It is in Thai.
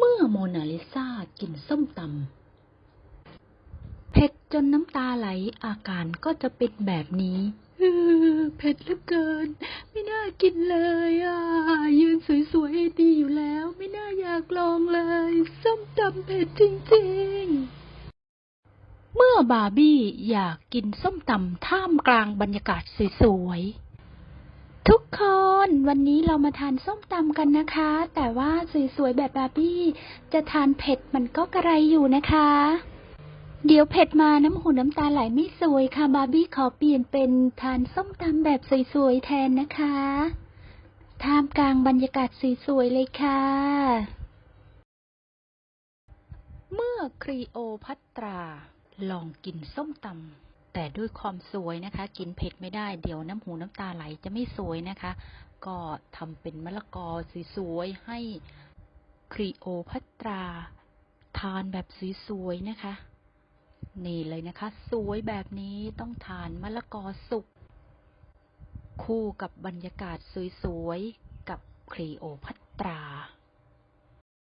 เมื่อโมนาลิซากินส้มตำเผ็ดจนน้ำตาไหลอาการก็จะเป็นแบบนี้เผ็ดเหลือเกิน ไม่น่ากินเลยอะ ยืนสวยๆดีอยู่แล้ว ไม่น่าอยากลองเลย ส้มตำเผ็ดจริงๆ เมื่อบาร์บี้อยากกินส้มตำท่ามกลางบรรยากาศสวยๆทุกค วันนี้เรามาทานส้มตำกันนะคะ แต่ว่าสวยๆแบบบาร์บี้ จะทานเผ็ดมันก็กระไรอยู่นะคะ เดี๋ยวเผ็ดมาน้ำหูน้ำตาไหลไม่สวยค่ะ บาร์บี้ขอเปลี่ยนเป็นทานส้มตำแบบสวยๆแทนนะคะ ท่ามกลางบรรยากาศสวยๆเลยค่ะ เมื่อครีโอพัตรา ลองกินส้มตำ แต่ด้วยความสวยนะคะ กินเผ็ดไม่ได้เดี๋ยวน้ำหูน้ำตาไหลจะไม่สวยนะคะ ก็ทำเป็นมะละกอสวยๆให้ครีโอพัตรา ทานแบบสวยๆนะคะ นี่เลยนะคะ สวยแบบนี้ต้องทานมะละกอสุก คู่กับบรรยากาศสวยๆกับครีโอพัตรา